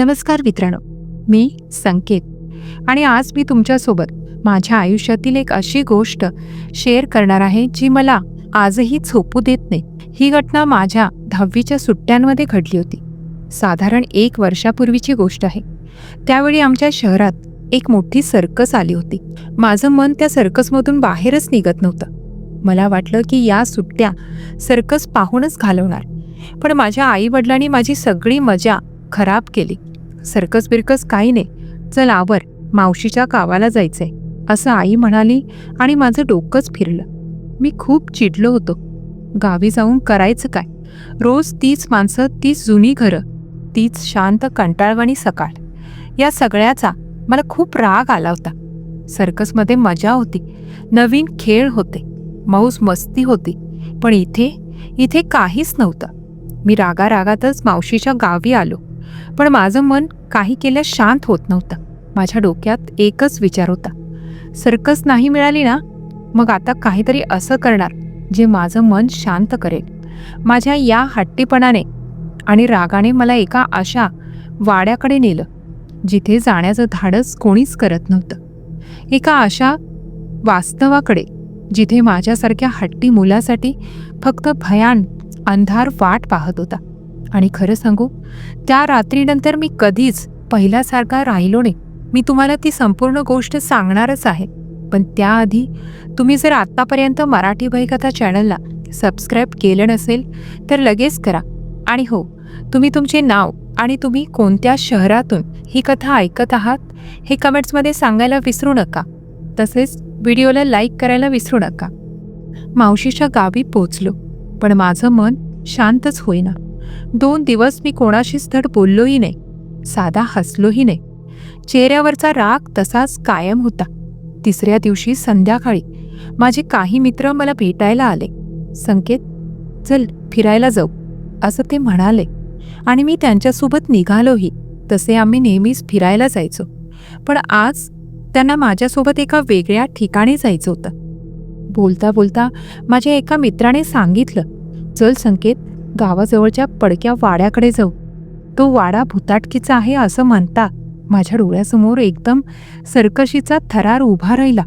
नमस्कार मित्रांनो. मी संकेत आणि आज मी तुमच्यासोबत माझ्या आयुष्यातील एक अशी गोष्ट शेअर करणार आहे जी मला आजही झोपू देत नाही. ही घटना माझ्या दहावीच्या सुट्ट्यांमध्ये घडली होती. साधारण एक वर्षापूर्वीची गोष्ट आहे. त्यावेळी आमच्या शहरात एक मोठी सर्कस आली होती. माझं मन त्या सर्कसमधून बाहेरच निघत नव्हतं. मला वाटलं की या सुट्ट्या सर्कस पाहूनच घालवणार. पण माझ्या आईवडिलांनी माझी सगळी मजा खराब केली. सर्कस बिरकस काही नाही. चल आवर मावशीच्या गावाला जायचंय असं आई म्हणाली आणि माझं डोकंच फिरलं. मी खूप चिडलो होतो. गावी जाऊन करायचं काय? रोज तीच माणसं तीच जुनी घरं तीच शांत कंटाळवाणी सकाळ. या सगळ्याचा मला खूप राग आला होता. सर्कसमध्ये मजा होती. नवीन खेळ होते. मौज मस्ती होती. पण इथे इथे काहीच नव्हतं. मी रागारागातच मावशीच्या गावी आलो. पण माझं मन काही केल्यास शांत होत नव्हतं. माझ्या डोक्यात एकच विचार होता. सर्कस नाही मिळाली ना मग आता काहीतरी असं करणार जे माझं मन शांत करेल. माझ्या या हट्टीपणाने आणि रागाने मला एका अशा वाड्याकडे नेलं जिथे जाण्याचं धाडस कोणीच करत नव्हतं. एका अशा वास्तवाकडे जिथे माझ्यासारख्या हट्टी मुलासाठी फक्त भयान अंधार वाट पाहत होता. आणि खरं सांगू त्या रात्रीनंतर मी कधीच पहिल्यासारखा राहिलो नाही. मी तुम्हाला ती संपूर्ण गोष्ट सांगणारच आहे. पण त्याआधी तुम्ही जर आत्तापर्यंत मराठी भयकथा चॅनलला सबस्क्राईब केलं नसेल तर लगेच करा. आणि हो तुम्ही तुमचे नाव आणि तुम्ही कोणत्या शहरातून ही कथा ऐकत आहात हे कमेंट्समध्ये सांगायला विसरू नका. तसेच व्हिडिओला लाईक करायला विसरू नका. मावशीच्या गावी पोचलो पण माझं मन शांतच होईना. दोन दिवस मी कोणाशीच धड बोललोही नाही. साधा हसलोही नाही. चेहऱ्यावरचा राग तसाच कायम होता. तिसऱ्या दिवशी संध्याकाळी माझे काही मित्र मला भेटायला आले. संकेत चल फिरायला जाऊ असं ते म्हणाले. आणि मी त्यांच्यासोबत निघालोही. तसे आम्ही नेहमीच फिरायला जायचो. पण आज त्यांना माझ्यासोबत एका वेगळ्या ठिकाणी जायचं होतं. बोलता बोलता माझ्या एका मित्राने सांगितलं चल संकेत गावाजवळच्या पडक्या वाड्याकडे जाऊ. तो वाडा भुताटकीचा आहे असं म्हणता माझ्या डोळ्यासमोर एकदम सरकशीचा थरार उभा राहिला.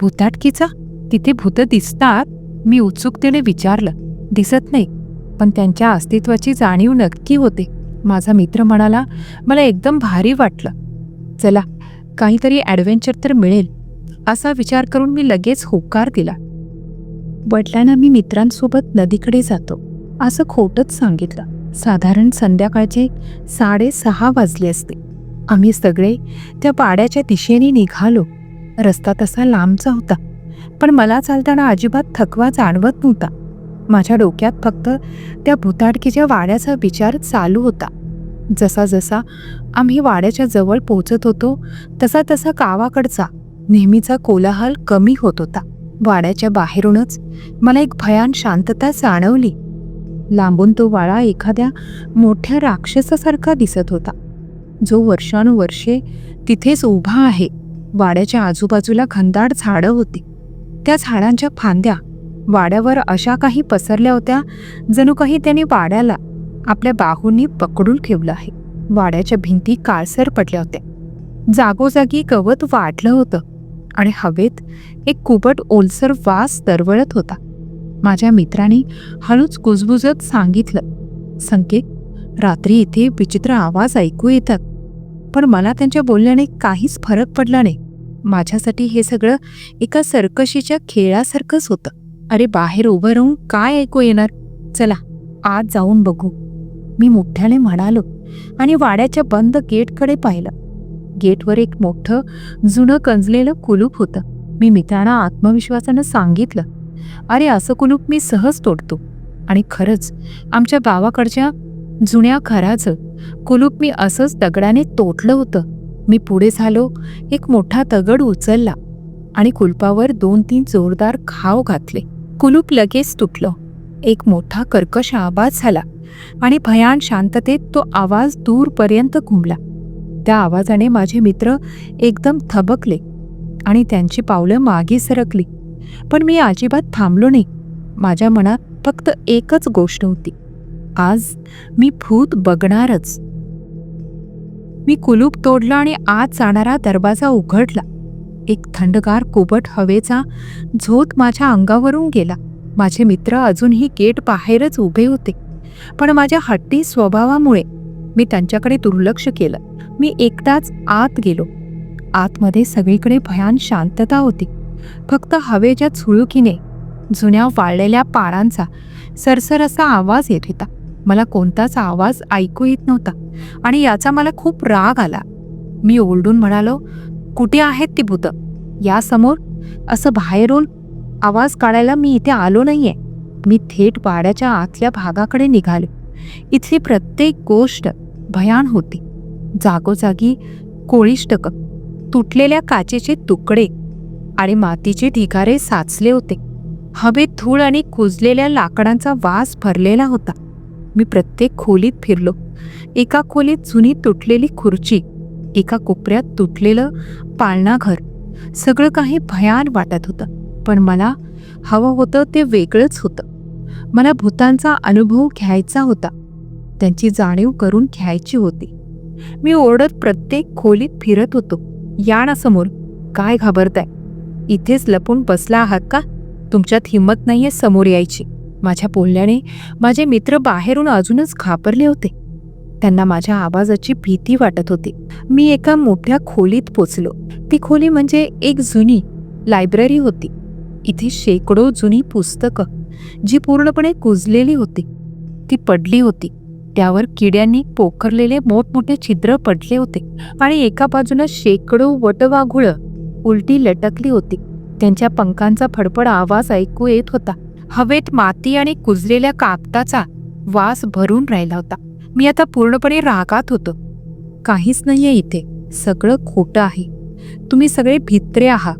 भुताटकीचा? तिथे भूत दिसतात? मी उत्सुकतेने विचारलं. दिसत नाही पण त्यांच्या अस्तित्वाची जाणीव नक्की होते. माझा मित्र म्हणाला मला एकदम भारी वाटलं. चला काहीतरी ॲडव्हेंचर तर मिळेल. असा विचार करून मी लगेच होकार दिला. वडिलांना मी मित्रांसोबत नदीकडे जातो. असं खोटंच सांगितलं. साधारण संध्याकाळचे साडेसहा वाजले असते. आम्ही सगळे त्या पाड्याच्या दिशेने निघालो. रस्ता तसा लांबचा होता पण मला चालताना अजिबात थकवा जाणवत नव्हता. माझ्या डोक्यात फक्त त्या भुताडकीच्या वाड्याचा विचार चालू होता. जसा जसा आम्ही वाड्याच्या जवळ पोचत होतो तसा तसा गावाकडचा नेहमीचा कोलाहल कमी होत होता. वाड्याच्या बाहेरूनच मला एक भयान शांतता जाणवली. लांबून तो वाळा एखाद्या मोठ्या राक्षसासारखा दिसत होता. जो वर्षानुवर्षे तिथेच उभा आहे. वाड्याच्या आजूबाजूला खंदाड झाडं होती. त्या झाडांच्या फांद्या वाड्यावर अशा काही पसरल्या होत्या जणू काही त्याने वाड्याला आपल्या बाहूंनी पकडून ठेवलं आहे. वाड्याच्या भिंती काळसर पडल्या होत्या. जागोजागी गवत वाढलं होतं आणि हवेत एक कुबट ओलसर वास दरवळत होता. माझ्या मित्राने हळूच कुजबुजत सांगितलं. संकेत रात्री इथे विचित्र आवाज ऐकू येतात पण मला त्यांच्या बोलण्याने काहीच फरक पडला नाही. माझ्यासाठी हे सगळं एका सर्कशीच्या खेळासारखंच होतं. अरे बाहेर उभं राहून काय ऐकू येणार? चला आज जाऊन बघू. मी मोठ्याने म्हणालो आणि वाड्याच्या बंद गेटकडे पाहिलं. गेटवर एक मोठं जुनं कंजलेलं कुलूप होतं. मी मित्रांना आत्मविश्वासानं सांगितलं अरे असं कुलूप मी सहज तोडतो. आणि खरंच आमच्या गावाकडच्या जुन्या घराचं कुलूप मी असंच दगडाने तोटलं होतं. मी पुढे झालो एक मोठा दगड उचलला आणि कुलपावर दोन तीन जोरदार घाव घातले. कुलूप लगेच तुटलं. एक मोठा कर्कश आवाज झाला आणि भयान शांततेत तो आवाज दूरपर्यंत घुमला. त्या आवाजाने माझे मित्र एकदम थबकले आणि त्यांची पावलं मागे सरकली. पण मी अजिबात थांबलो नाही. माझ्या मनात फक्त एकच गोष्ट होती. आज मी भूत बघणारच. मी कुलूप तोडलं आणि आत जाणारा दरवाजा उघडला. एक थंडगार कोबट हवेचा झोत माझ्या अंगावरून गेला. माझे मित्र अजूनही गेट बाहेरच उभे होते. पण माझ्या हट्टी स्वभावामुळे मी त्यांच्याकडे दुर्लक्ष केलं. मी एकदाच आत गेलो. आतमध्ये सगळीकडे भयान शांतता होती. फक्त हवेच्या झुळुकीने जुन्या वाळलेल्या पारांचा सरसर असा आवाज येत होता. मला कोणताच आवाज ऐकू येत नव्हता आणि याचा मला खूप राग आला. मी ओरडून म्हणालो कुठे आहेत ती भूतं? यासमोर असं बाहेरून आवाज काढायला मी इथे आलो नाहीये. मी थेट वाड्याच्या आतल्या भागाकडे निघालो. इथली प्रत्येक गोष्ट भयान होती. जागोजागी कोळीष्टक तुटलेल्या काचेचे तुकडे आणि मातीचे ढिगारे साचले होते. हवेत धूळ आणि कुजलेल्या लाकडांचा वास भरलेला होता. मी प्रत्येक खोलीत फिरलो. एका खोलीत जुनी तुटलेली खुर्ची एका कोपऱ्यात तुटलेलं पाळणाघर सगळं काही भयान वाटत होतं. पण मला हवं होतं ते वेगळंच होतं. मला भूतांचा अनुभव घ्यायचा होता. त्यांची जाणीव करून घ्यायची होती. मी ओरडत प्रत्येक खोलीत फिरत होतो. या ना समोर काय घाबरताय? इथेच लपून बसला आहात का? तुमच्यात हिंमत नाहीये समोर यायची. माझ्या बोलण्याने माझे मित्र बाहेरून अजूनच घाबरले होते. त्यांना माझ्या आवाजाची भीती वाटत होती. मी एका मोठ्या खोलीत पोचलो. ती खोली म्हणजे एक जुनी लायब्ररी होती. इथे शेकडो जुनी पुस्तकं जी पूर्णपणे कुजलेली होती. ती पडली होती. त्यावर किड्यांनी पोखरलेले मोठमोठे छिद्र पडले होते आणि एका बाजूनं शेकडो वटवाघुळं उलटी लटकली होती. त्यांच्या पंखांचा फडफड आवाज ऐकू येत होता. हवेत माती आणि कुजलेल्या कापताचा वास भरून राहिला होता. मी आता पूर्णपणे रागात होतो. काहीच नाहीये इथे. सगळं खोटं आहे. तुम्ही सगळे भित्रे आहात.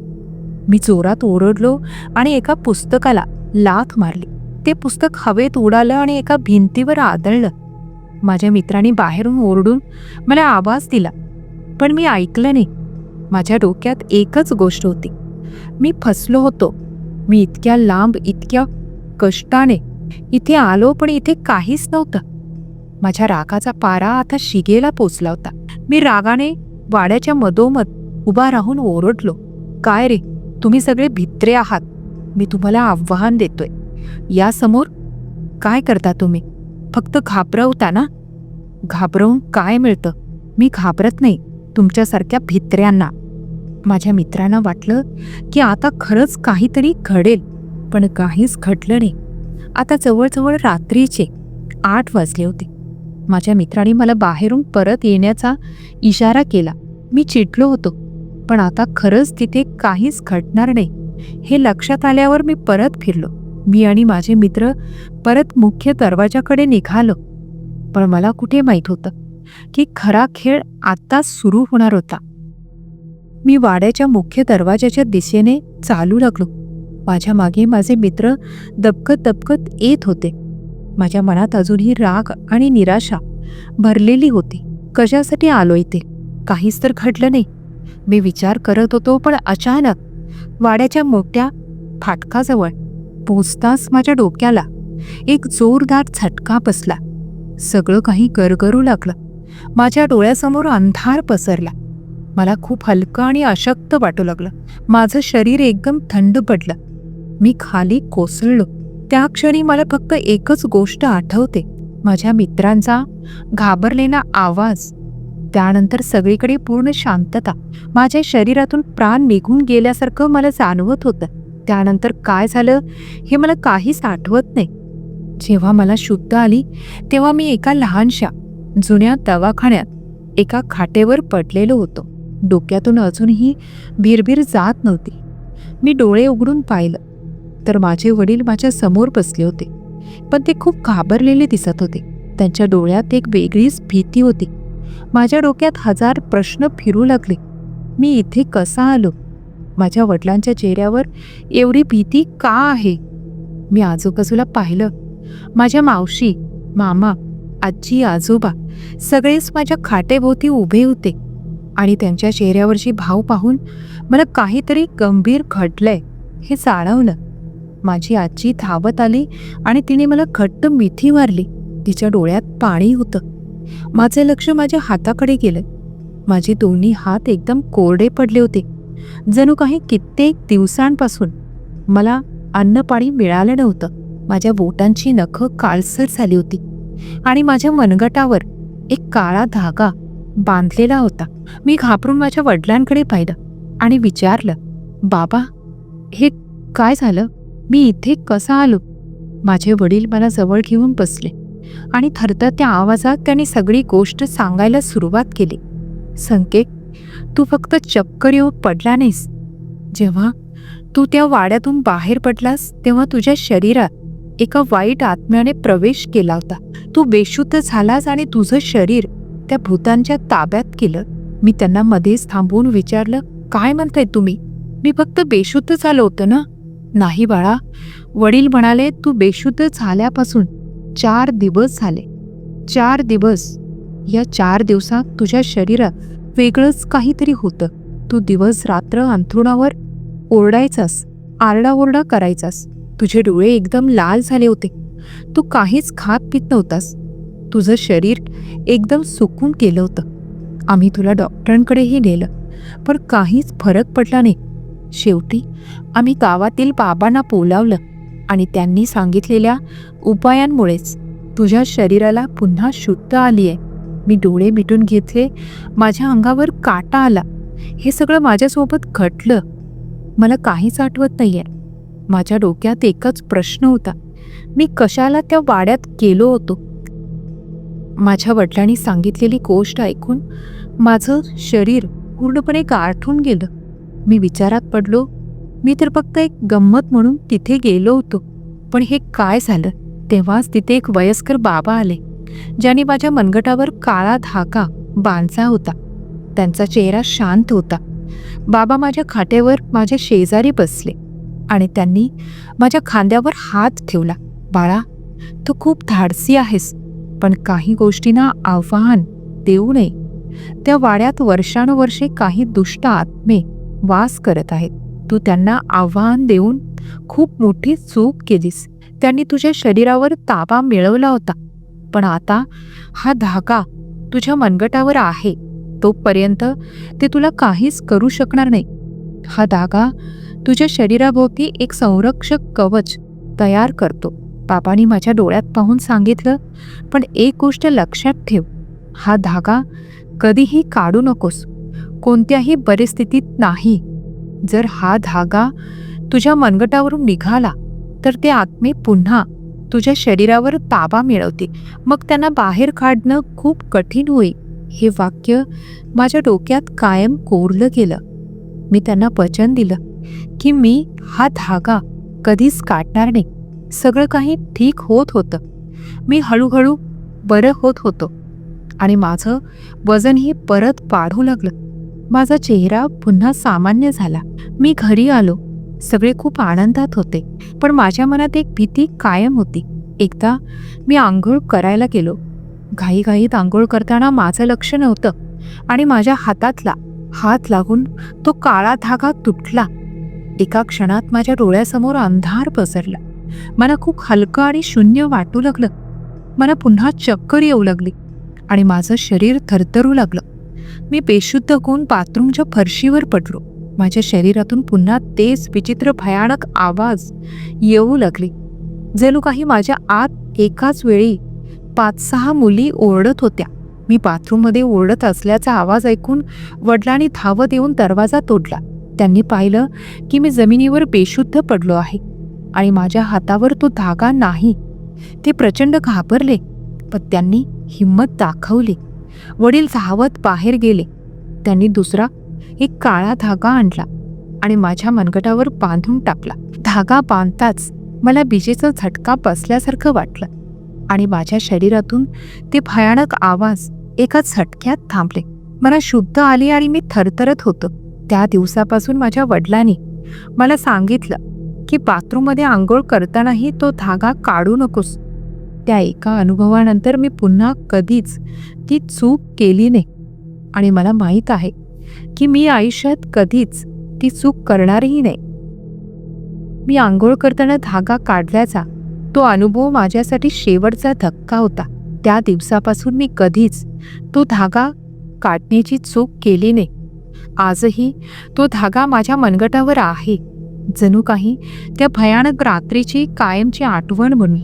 मी जोरात ओरडलो आणि एका पुस्तकाला लाथ मारली. ते पुस्तक हवेत उडालं आणि एका भिंतीवर आदळलं. माझ्या मित्रांनी बाहेरून ओरडून मला आवाज दिला. पण मी ऐकलं नाही. माझ्या डोक्यात एकच गोष्ट होती. मी फसलो होतो. मी इतक्या लांब इतक्या कष्टाने इथे आलो पण इथे काहीच नव्हतं. माझ्या रागाचा पारा आता शिगेला पोचला होता. मी रागाने वाड्याच्या मधोमध उभा राहून ओरडलो. काय रे? तुम्ही सगळे भित्रे आहात. मी तुम्हाला आव्हान देतोय. यासमोर काय करता तुम्ही? फक्त घाबरवता ना? घाबरवून काय मिळतं? मी घाबरत नाही. तुमच्यासारख्या भित्र्यांना. माझ्या मित्रांना वाटलं की आता खरंच काहीतरी घडेल पण काहीच घडलं नाही. आता जवळजवळ रात्रीचे आठ वाजले होते. माझ्या मित्राने मला बाहेरून परत येण्याचा इशारा केला. मी चिडलो होतो पण आता खरंच तिथे काहीच घडणार नाही. हे लक्षात आल्यावर मी परत फिरलो. मी आणि माझे मित्र परत मुख्य दरवाजाकडे निघालो. पण मला कुठे माहीत होतं? की खरा खेळ आत्ताच सुरू होणार होता. मी वाड्याच्या मुख्य दरवाजाच्या दिशेने चालू लागलो. माझ्या मागे माझे मित्र दबकत दबकत येत होते. माझ्या मनात अजूनही राग आणि निराशा भरलेली होती. कशासाठी आलो इथे काहीच तर घडलं नाही. मी विचार करत होतो पण अचानक वाड्याच्या मोठ्या फाटकाजवळ पोचताच माझ्या डोक्याला एक जोरदार झटका बसला. सगळं काही गरगरू लागलं. माझ्या डोळ्यासमोर अंधार पसरला. मला खूप हलकं आणि अशक्त वाटू लागलं. माझं शरीर एकदम थंड पडलं. मी खाली कोसळलो. त्या क्षणी मला फक्त एकच गोष्ट आठवते. माझ्या मित्रांचा घाबरलेला आवाज. त्यानंतर सगळीकडे पूर्ण शांतता. माझ्या शरीरातून प्राण निघून गेल्यासारखं मला जाणवत होतं. त्यानंतर काय झालं हे मला काहीच आठवत नाही. जेव्हा मला शुद्ध आली तेव्हा मी एका लहानशा जुन्या दवाखान्यात एका खाटेवर पडलेलो होतो. डोक्यातून अजूनही भिरभिर जात नव्हती. मी डोळे उघडून पाहिलं तर माझे वडील माझ्यासमोर बसले होते. पण ते खूप घाबरलेले दिसत होते. त्यांच्या डोळ्यात एक वेगळीच भीती होती. माझ्या डोक्यात हजार प्रश्न फिरू लागले. मी इथे कसा आलो? माझ्या वडिलांच्या चेहऱ्यावर एवढी भीती का आहे? मी आजूबाजूला पाहिलं. माझ्या मावशी मामा आजी आजोबा सगळेच माझ्या खाटेभोवती उभे होते आणि त्यांच्या चेहऱ्यावरची भाव पाहून मला काहीतरी गंभीर घडलंय हे जाणवलं. माझी आजी धावत आली आणि तिने मला घट्ट मिठी मारली. तिच्या डोळ्यात पाणी होतं. माझे लक्ष माझ्या हाताकडे गेलं. माझे दोन्ही हात एकदम कोरडे पडले होते. जणू काही कित्येक दिवसांपासून मला अन्नपाणी मिळालं नव्हतं. माझ्या बोटांची नखं काळसर झाली होती. आणि माझ्या मनगटावर एक काळा धागा बांधलेला होता. मी घाबरून माझ्या वडिलांकडे पाहिलं आणि विचारलं बाबा हे काय झालं? मी इथे कसा आलो? माझे वडील मला जवळ घेऊन बसले आणि थरथरत्या आवाजात त्यांनी सगळी गोष्ट सांगायला सुरुवात केली. संकेत तू फक्त चक्कर येऊन पडला नाहीस. जेव्हा तू त्या वाड्यातून बाहेर पडलास तेव्हा तुझ्या शरीरात एका वाईट आत्म्याने प्रवेश केला होता. तू बेशुद्ध झालास आणि तुझं शरीर त्या भूतांच्या ताब्यात केलं. मी त्यांना मध्येच थांबवून विचारलं काय म्हणताय तुम्ही? मी फक्त बेशुद्ध झालं होतं ना? नाही बाळा वडील म्हणाले तू बेशुद्ध झाल्यापासून चार दिवस झाले. चार दिवस. या चार दिवसात तुझ्या शरीरात वेगळंच काहीतरी होतं. तू दिवस रात्र अंथरुणावर ओरडायचास आरडाओरडा करायचास. तुझे डोळे एकदम लाल झाले होते. तू काहीच खात पित नव्हतास. तुझं शरीर एकदम सुकून केलं होतं. आम्ही तुला डॉक्टरांकडेही नेलं पण काहीच फरक पडला नाही. शेवटी आम्ही गावातील बाबांना बोलावलं आणि त्यांनी सांगितलेल्या उपायांमुळेच तुझ्या शरीराला पुन्हा शुद्ध आली आहे मी डोळे मिटून घेतले माझ्या अंगावर काटा आला. हे सगळं माझ्यासोबत घटलं मला काहीच आठवत नाही आहे माझ्या डोक्यात एकच प्रश्न होता. मी कशाला त्या वाड्यात गेलो होतो? माझ्या वडिलांनी सांगितलेली गोष्ट ऐकून माझं शरीर पूर्णपणे गारठून गेलं. मी विचारात पडलो मी तर फक्त एक गंमत म्हणून तिथे गेलो होतो. पण हे काय झालं? तेव्हाच तिथे एक वयस्कर बाबा आले ज्याने माझ्या मनगटावर काळा धाका बांधला होता. त्यांचा चेहरा शांत होता. बाबा माझ्या खाट्यावर माझ्या शेजारी बसले. आणि त्यांनी माझ्या खांद्यावर हात ठेवला. बाळा तू खूप धाडसी आहेस पण काही गोष्टींना आव्हान देऊ नये. त्या वाड्यात वर्षानुवर्षे काही दुष्ट आत्मे वास करत आहेत. तू त्यांना आव्हान देऊन खूप मोठी चूक केलीस. त्यांनी तुझ्या शरीरावर ताबा मिळवला होता. पण आता हा धागा तुझ्या मनगटावर आहे. तोपर्यंत ते तुला काहीच करू शकणार नाही. हा धागा तुझ्या शरीराभोवती एक संरक्षक कवच तयार करतो. बाबांनी माझ्या डोळ्यात पाहून सांगितलं पण एक गोष्ट लक्षात ठेव हा धागा कधीही काढू नकोस. कोणत्याही परिस्थितीत नाही. जर हा धागा तुझ्या मनगटावरून निघाला तर ते आत्मे पुन्हा तुझ्या शरीरावर ताबा मिळवते. मग त्यांना बाहेर काढणं खूप कठीण होईल. हे वाक्य माझ्या डोक्यात कायम कोरलं गेलं. मी त्यांना वचन दिलं. की मी हा धागा कधीच काढणार नाही. सगळं काही ठीक होत होतं. मी हळूहळू बरं होत होतो. आणि माझं वजनही परत वाढू लागलं. माझा चेहरा पुन्हा सामान्य झाला. मी घरी आलो. सगळे खूप आनंदात होते. पण माझ्या मनात एक भीती कायम होती. एकदा मी आंघोळ करायला गेलो. घाईघाईत आंघोळ करताना माझं लक्ष नव्हतं. आणि माझ्या हातातला हात लागून तो काळा धागा तुटला. एका क्षणात माझ्या डोळ्यासमोर अंधार पसरला. मला खूप हलकं आणि शून्य वाटू लागलं. मला पुन्हा चक्कर येऊ लागली आणि माझं शरीर थरथरू लागलं. मी बेशुद्ध होऊन बाथरूमच्या फरशीवर पडलो. माझ्या शरीरातून पुन्हा तेच विचित्र भयानक आवाज येऊ लागले. जणू काही माझ्या आत एकाच वेळी पाच सहा मुली ओरडत होत्या. मी बाथरूममध्ये ओरडत असल्याचा आवाज ऐकून वडिलांनी धावत येऊन दरवाजा तोडला. त्यांनी पाहिलं की मी जमिनीवर बेशुद्ध पडलो आहे आणि माझ्या हातावर तो धागा नाही. ते प्रचंड घाबरले पण त्यांनी हिंमत दाखवली. वडील धावत बाहेर गेले. त्यांनी दुसरा एक काळा धागा आणला आणि माझ्या मनगटावर बांधून टाकला. धागा बांधताच मला बिजेचा झटका बसल्यासारखं वाटलं आणि माझ्या शरीरातून ते भयानक आवाज एका झटक्यात थांबले. मला शुद्ध आली आणि मी थरथरत होतो. त्या दिवसापासून माझ्या वडिलांनी मला सांगितलं की बाथरूममध्ये आंघोळ करतानाही तो धागा काढू नकोस. त्या एका अनुभवानंतर मी पुन्हा कधीच ती चूक केली नाही. आणि मला माहीत आहे की मी आयुष्यात कधीच ती चूक करणारही नाही. मी आंघोळ करताना धागा काढल्याचा तो अनुभव माझ्यासाठी शेवटचा धक्का होता. त्या दिवसापासून मी कधीच तो धागा काढण्याची चूक केली नाही. आजही तो धागा माझ्या मनगटावर आहे. जणू काही त्या भयानक रात्रीची कायमची आठवण म्हणून.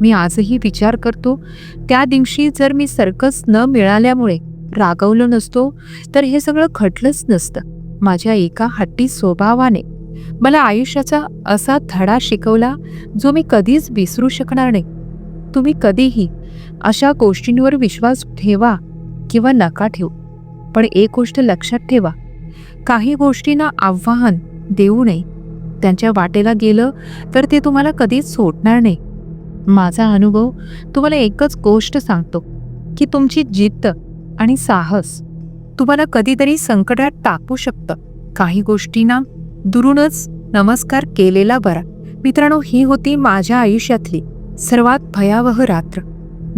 मी आजही विचार करतो त्या दिवशी जर मी सर्कस न मिळाल्यामुळे रागवलो नसतो तर हे सगळं खटलंच नसतं. माझ्या एका हट्टी स्वभावाने मला आयुष्याचा असा धडा शिकवला जो मी कधीच विसरू शकणार नाही. तुम्ही कधीही अशा गोष्टींवर विश्वास ठेवा किंवा नका ठेवू. पण एक गोष्ट लक्षात ठेवा काही गोष्टींना आव्हान देऊ नये. त्यांच्या वाटेला गेलं तर ते तुम्हाला कधीच सोडणार नाही. माझा अनुभव तुम्हाला एकच गोष्ट सांगतो की तुमची जिद्द आणि साहस तुम्हाला कधीतरी संकटात टाकू शकतं. काही गोष्टींना दुरूनच नमस्कार केलेला बरा. मित्रांनो ही होती माझ्या आयुष्यातली सर्वात भयावह रात्र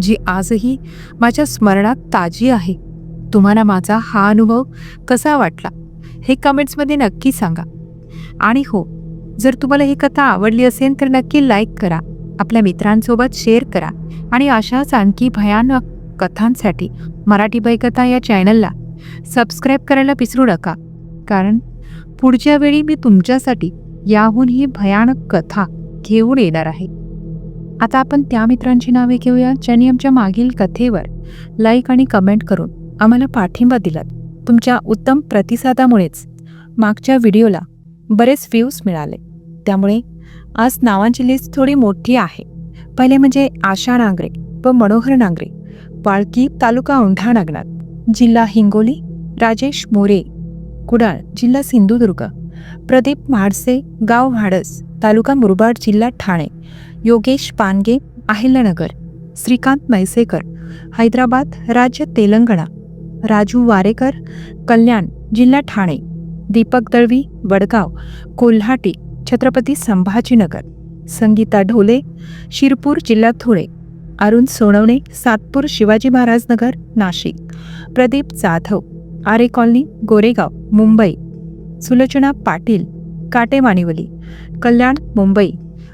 जी आजही माझ्या स्मरणात ताजी आहे. तुम्हाला माझा हा अनुभव कसा वाटला? हे कमेंट्समध्ये नक्की सांगा. आणि हो जर तुम्हाला ही कथा आवडली असेल तर नक्की लाईक करा. आपल्या मित्रांसोबत शेअर करा. आणि अशाच आणखी भयानक कथांसाठी मराठी बैकथा या चॅनलला सबस्क्राईब करायला विसरू नका. कारण पुढच्या वेळी मी तुमच्यासाठी याहूनही भयानक कथा घेऊन येणार आहे. आता आपण त्या मित्रांची नावे घेऊया ज्यांनी आमच्या मागील कथेवर लाईक आणि कमेंट करून आम्हाला पाठिंबा दिलात. तुमच्या उत्तम प्रतिसादामुळेच. मागच्या व्हिडिओला बरेच व्ह्यूज मिळाले. त्यामुळे आज नावांची लिस्ट थोडी मोठी आहे. पहिले म्हणजे आशा नांगरे व मनोहर नांगरे वाळकी तालुका औंढा नागनाथ जिल्हा हिंगोली राजेश मोरे कुडाळ जिल्हा सिंधुदुर्ग प्रदीप म्हाडसे गाव म्हाडस तालुका मुरबाड जिल्हा ठाणे योगेश पानगे अहिल्यानगर श्रीकांत मैसेकर हैदराबाद राज्य तेलंगणा राजू वारेकर कल्याण जिल्हा ठाणे दीपक दळवी वडगाव कोल्हाटी छत्रपती संभाजीनगर संगीता ढोले शिरपूर जिल्हा धुळे अरुण सोनवणे सातपूर शिवाजी महाराज नगर नाशिक प्रदीप जाधव आरे कॉलनी गोरेगाव मुंबई सुलोचना पाटील काटेमानिवली कल्याण मुंबई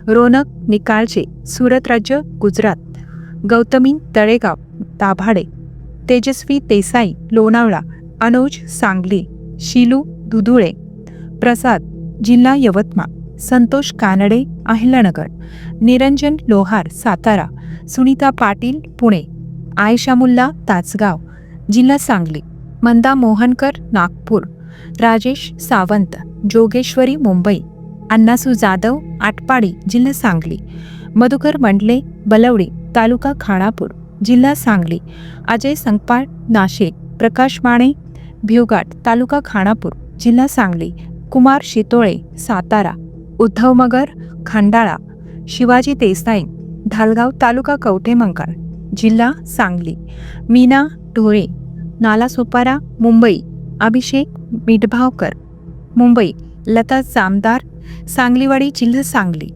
रोनक निकाळजे सुरत राज्य गुजरात गौतमी तळेगाव दाभाडे तेजस्वी देसाई लोणावळा अनुज सांगली शिलू दुधुळे प्रसाद जिल्हा यवतमाळ संतोष कानडे अहिल्यानगर निरंजन लोहार सातारा सुनीता पाटील पुणे आयशा मुल्ला तासगाव जिल्हा सांगली मंदा मोहनकर नागपूर राजेश सावंत जोगेश्वरी मुंबई अण्णासू जाधव आटपाडी जिल्हा सांगली मधुकर मंडले बलवडी तालुका खाणापूर जिल्हा सांगली. अजय संगपाळ नाशिक. प्रकाश माणे भिवघाट तालुका खानापूर जिल्हा सांगली. कुमार शितोळे सातारा. उद्धव मगर खंडाळा. शिवाजी देसाई ढालगाव तालुका कवठेमंकाळ जिल्हा सांगली. मीना ढोळे नालासोपारा मुंबई. अभिषेक मिठभावकर मुंबई. लता जामदार सांगलीवाडी जिल्हा सांगली.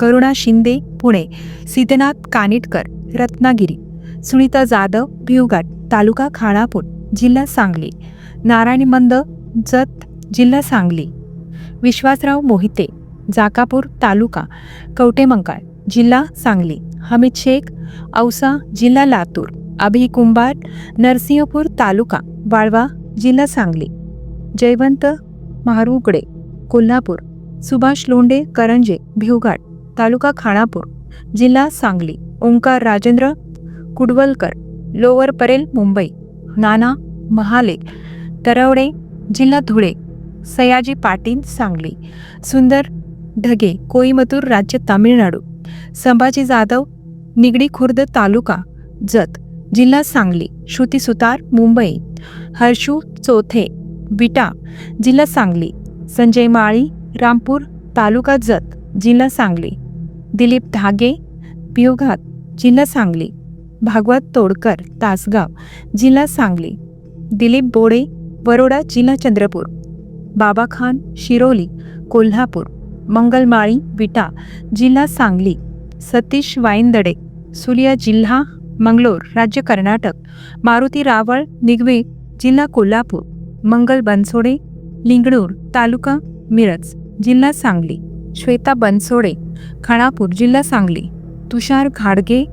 करुणा शिंदे पुणे. सिद्धनाथ कानिटकर रत्नागिरी. सुनीता जाधव भिवघाट तालुका खानापूर जिल्हा सांगली. नारायणी मंद जत जिल्हा सांगली. विश्वासराव मोहिते जाकापूर तालुका. कवटेमंकाळ जिल्हा सांगली. हमीद शेख औसा जिल्हा लातूर. अभि कुंभार नरसिंहपूर तालुका. वाळवा जिल्हा सांगली. जयवंत महारुगडे कोल्हापूर. सुभाष लोंडे करंजे भिवघाट तालुका खानापूर. जिल्हा सांगली. ओंकार राजेंद्र कुडवलकर लोअर परेल मुंबई. नाना महाले तरवडे जिल्हा धुळे. सयाजी पाटील सांगली. सुंदर ढगे कोईमतूर राज्य तामिळनाडू. संभाजी जाधव निगडी खुर्द तालुका जत. जिल्हा सांगली श्रुती सुतार मुंबई. हर्षू चोथे विटा. जिल्हा सांगली संजय माळी रामपूर तालुका जत. जिल्हा सांगली. दिलीप धागे पियोघात. जिल्हा सांगली. भागवत तोडकर तासगाव जिल्हा सांगली. दिलीप बोडे वरोडा जिल्हा चंद्रपूर. बाबा खान शिरोली कोल्हापूर. मंगलमाळी विटा जिल्हा सांगली. सतीश वाईंदडे सुलिया जिल्हा मंगलोर राज्य कर्नाटक. मारुती रावळ निगवे जिल्हा कोल्हापूर. मंगल बनसोडे लिंगणूर तालुका मिरज जिल्हा सांगली. श्वेता बनसोडे खाणापूर जिल्हा सांगली. तुषार घाडगे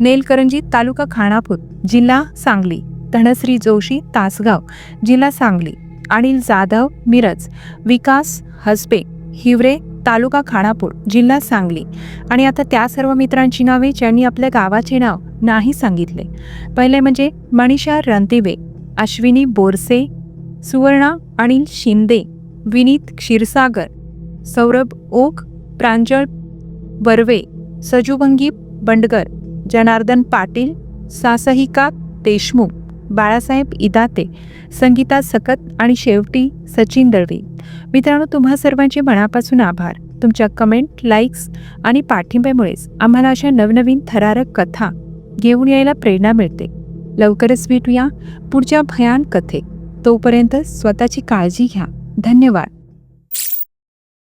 नेलकरंजी तालुका खानापूर जिल्हा सांगली धनश्री जोशी तासगाव जिल्हा सांगली अनिल जाधव मिरज विकास हसबे हिवरे तालुका खानापूर जिल्हा सांगली. आणि आता त्या सर्व मित्रांची नावे ज्यांनी आपल्या गावाचे नाव नाही सांगितले. पहिले म्हणजे मनीषा रणदिवे अश्विनी बोरसे सुवर्णा अनिल शिंदे विनीत क्षीरसागर सौरभ ओक प्रांजळ बर्वे सजुभंगी बंडगर जनार्दन पाटील सासहिका देशमुख बाळासाहेब इदाते संगीता सकत आणि शेवटी सचिन दळवी. मित्रांनो तुम्हा सर्वांचे मनापासून आभार. तुमच्या कमेंट लाईक्स आणि पाठिंब्यामुळेच आम्हाला अशा नवनवीन थरारक कथा घेऊन यायला प्रेरणा मिळते. लवकरच भेटूया पुढच्या भयान कथेत. तोपर्यंत स्वतःची काळजी घ्या. धन्यवाद.